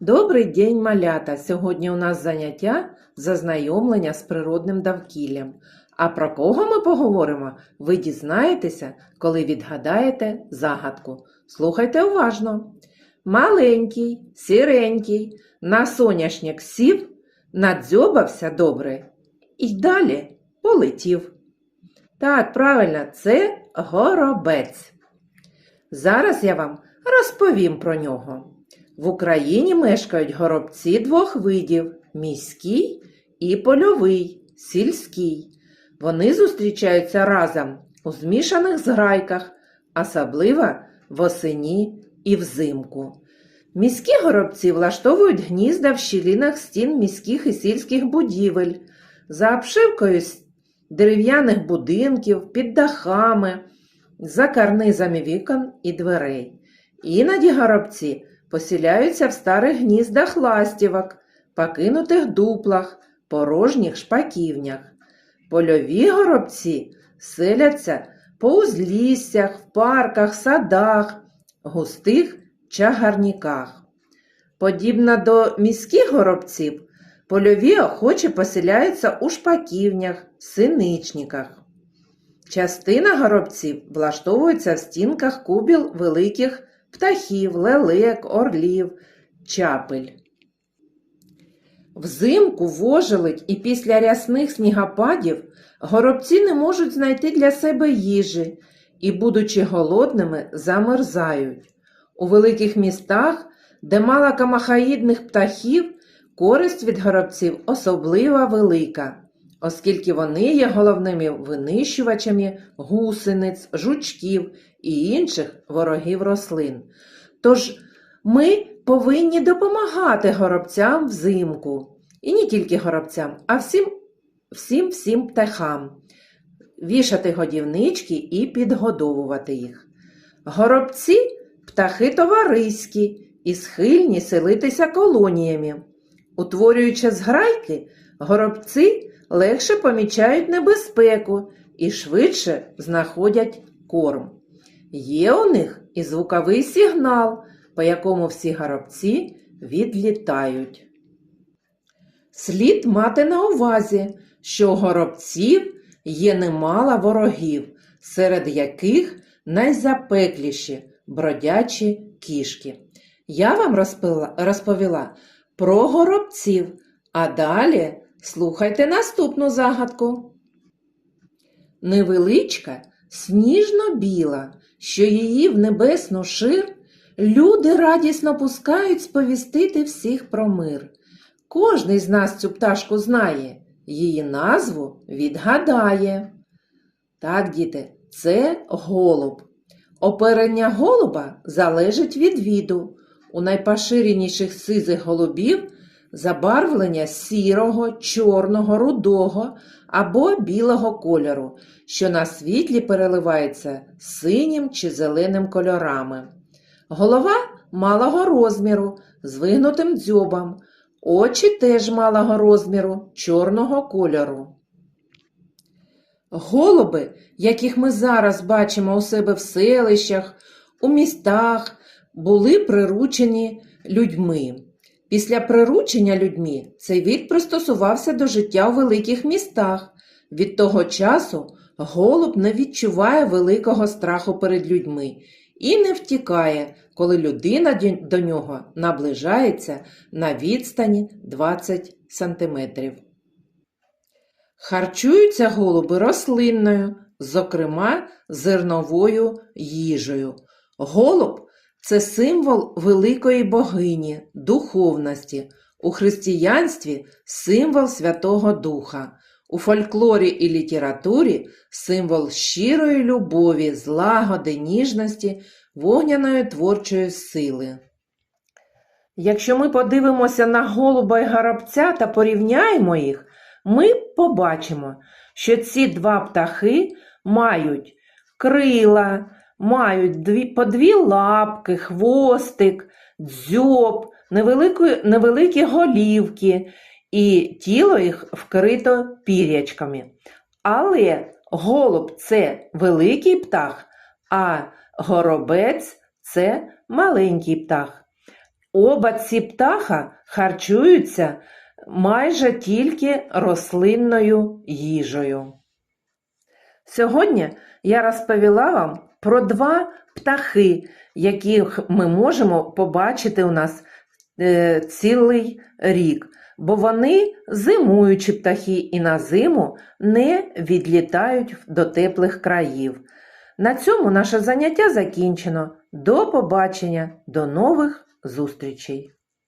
Добрий день, малята! Сьогодні у нас заняття зазнайомлення з природним довкіллям. А про кого ми поговоримо, ви дізнаєтеся, коли відгадаєте загадку. Слухайте уважно. Маленький, сіренький, на соняшник сів, надзьобався добре і далі полетів. Так, правильно, це горобець. Зараз я вам розповім про нього. В Україні мешкають горобці двох видів міський і польовий, сільський. Вони зустрічаються разом у змішаних зграйках, особливо восені і взимку. Міські горобці влаштовують гнізда в щілинах стін міських і сільських будівель, за обшивкою дерев'яних будинків, під дахами, за карнизами вікон і дверей. Іноді горобці посіляються в старих гніздах ластівок, покинутих дуплах, порожніх шпаківнях. Польові горобці селяться по узліссях, в парках, садах, густих чагарніках. Подібно до міських горобців, польові охоче поселяються у шпаківнях, синичниках. Частина горобців влаштовується в стінках кубіл великих птахів, лелек, орлів, чапель. Взимку, вожеледь і після рясних снігопадів горобці не можуть знайти для себе їжі і, будучи голодними, замерзають. У великих містах, де мало камахаїдних птахів, користь від горобців особливо велика, оскільки вони є головними винищувачами гусениць, жучків і інших ворогів рослин. Тож ми повинні допомагати горобцям взимку. І не тільки горобцям, а всім всім птахам. Вішати годівнички і підгодовувати їх. Горобці птахи товариські і схильні селитися колоніями. Утворюючи зграйки, горобці легше помічають небезпеку і швидше знаходять корм. Є у них і звуковий сигнал, по якому всі горобці відлітають. Слід мати на увазі, що у горобців є немало ворогів, серед яких найзапекліші бродячі кішки. Я вам розповіла про горобців, а далі слухайте наступну загадку. Невеличка, сніжно-біла, що її в небесну шир, люди радісно пускають сповістити всіх про мир. Кожний з нас цю пташку знає, її назву відгадає. Так, діти, це голуб. Оперення голуба залежить від віду. У найпоширеніших сизих голубів забарвлення сірого, чорного, рудого або білого кольору, що на світлі переливається синім чи зеленим кольорами. Голова малого розміру з вигнутим дзьобом, очі теж малого розміру, чорного кольору. Голуби, яких ми зараз бачимо у себе в селищах, у містах, були приручені людьми. Після приручення людьми цей від пристосувався до життя у великих містах. Від того часу голуб не відчуває великого страху перед людьми і не втікає, коли людина до нього наближається на відстані 20 сантиметрів. Харчуються голуби рослинною, зокрема зерновою їжею. Голуб це символ великої богині, духовності, у християнстві символ Святого Духа, у фольклорі і літературі символ щирої любові, злагоди, ніжності, вогняної творчої сили. Якщо ми подивимося на голуба і горобця та порівняємо їх, ми побачимо, що ці два птахи мають крила, мають дві, по дві лапки, хвостик, дзьоб, невеликі, голівки, і тіло їх вкрито пірячками. Але голуб це великий птах, а горобець це маленький птах. Оба ці птаха харчуються майже тільки рослинною їжею. Сьогодні я розповіла вам про два птахи, яких ми можемо побачити у нас е, цілий рік, бо вони зимуючі птахи і на зиму не відлітають до теплих країв. На цьому наше заняття закінчено. До побачення, до нових зустрічей!